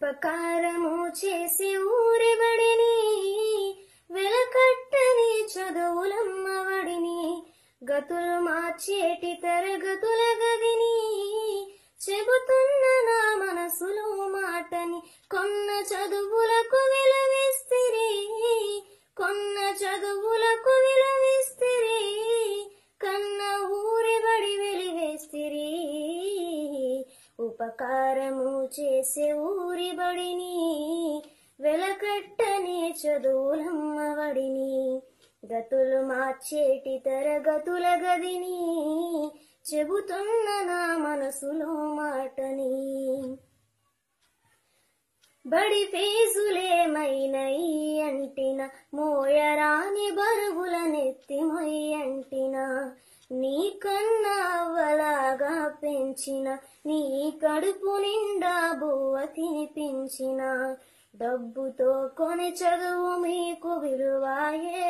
ఉపకారము చేసి ఊరివడిని? వెలకట్టని చదువులమ్మవడిని. గతులు మార్చేటి తరగతుల గదిని. చెబుతున్న నా మనసులో మాటని కొన్న చదువులకు విలువిస్తిరి. కొన్న చదువులకు విలువ ఉపకారము చేసే ఊరి బడిని వెలకట్టనే చదువులమ్మవడిని గతులు మార్చేటి తరగతుల గదిని చెబుతున్న నా మనసులో మాటని. బడి ఫీజులేమైనయి అంటిన మోయరాని బరుగుల నెత్తి నీ కన్నా పెంచిన నీ కడుపు నిండా బువ్వ తినిపించిన. డబ్బుతో కొని చదువు మీకు విలువాయే.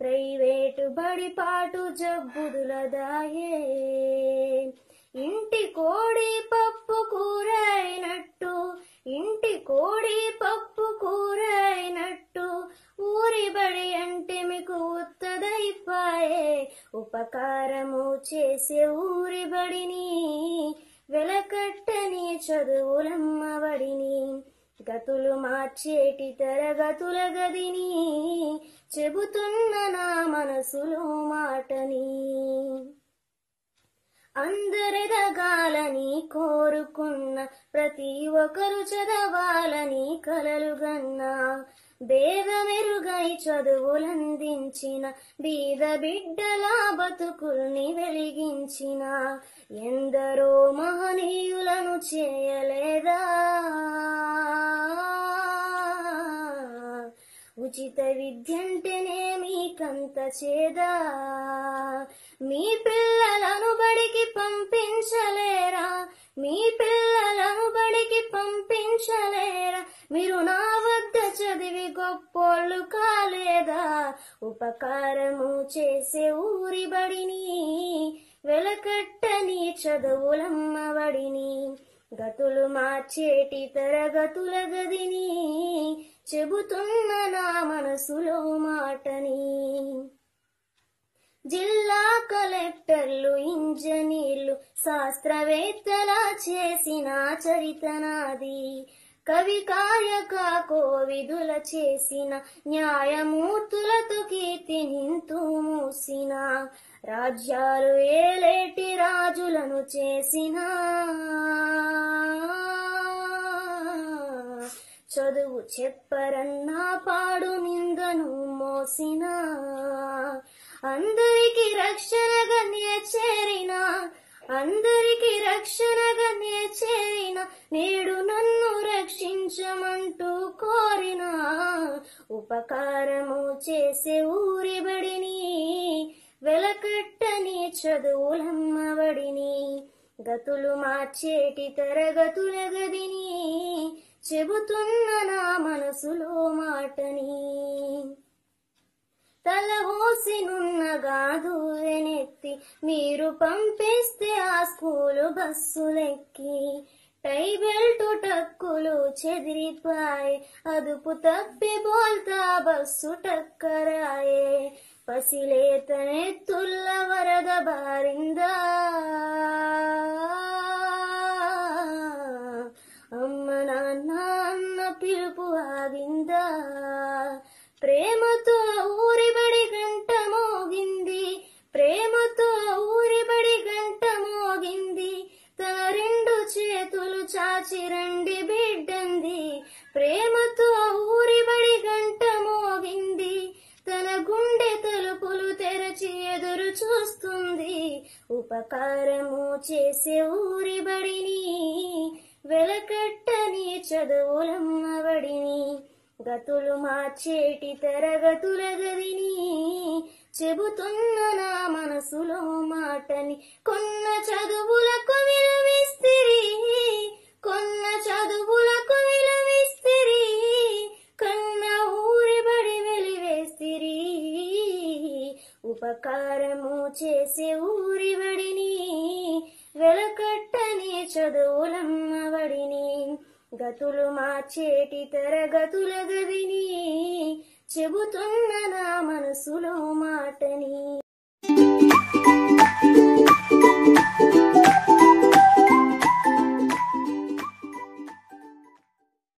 ప్రైవేటు బడిపాటు జబ్బుదులదాయే. ఇంటి కోడి పప్పు కూర అయినట్టు ఇంటి కోడి పప్పు కూర ఉపకారము చేసే ఊరి బడిని వెలకట్టని చదువులమ్మబడిని గతులు మార్చేటి తరగతుల గదిని చెబుతున్న నా మనసులో మాటని. అందరెదగాలని కోరుకున్న ప్రతి ఒక్కరు చదవాలని కలలుగన్నా భేదమెరుగై చదువులందించిన బీద బిడ్డల బతుకుల్ని వెలిగించిన ఎందరో మహనీయులను చేయలేదా? ఉచిత విద్యంటేనే మీకంత చేదా? మీ పిల్లలను బడికి పంపించలేరా? మీ ఉపకారము చేసే ఊరిబడిని వెలకట్టని చదువులమ్మబడిని గతులు మార్చేటి తరగతుల గదిని చెబుతున్న నా మనసులో మాటని. జిల్లా కలెక్టర్లు ఇంజనీర్లు శాస్త్రవేత్తలా చేసిన చరితనాది కవి కాయక కోవిదుల చేసిన న్యాయమూర్తులతో కీర్తి నింతూ మూసిన రాజ్యాలు ఏలేటి రాజులను చేసిన. చదువు చెప్పరన్నా పాడు నిందను మోసిన అందరికి రక్షణగా చేరిన అందరికి రక్షణగా చేరిన నేడు రక్షించమంటూ ఉపకారము చేసే ఊరిబడిని వెలకట్టని చదువులమ్మబడిని గతులు మార్చేటి తరగతుల గదిని చెబుతున్న నా మనసులో మాటని. తల ఓసినున్నగాదు వెనెత్తి మీరు పంపిస్తే ఆ స్కూలు బస్సులెక్కి. టై బెల్ట్ టక్కులు చెదిరిపాయే అదుపు తప్పి బోల్తా బస్సు టక్కరాయే. పసిలేతనెత్తుల్ల వరద బారిందా. అమ్మ నాన్న అన్న పిలుపు ఆగిందా. చాచి బిడ్డంది ప్రేమతో ఊరిబడి గంట మోగింది. తన గుండె తలుపులు తెరచి ఎదురు చూస్తుంది. ఉపకారము చేసే ఊరిబడిని వెలకట్టని చదువులమ్మబడిని గతులు మార్చేటి తరగతుల గదిని చెబుతున్న నా మనసులో మాటని కొన్న చదువులకు ఉపకారము చేసే ఊరి వెలకట్టనే వెలకట్టని చదువులమ్మబడిని గతులు మార్చేటి తరగతుల గదిని చెబుతున్న నా మనసులో మాటని.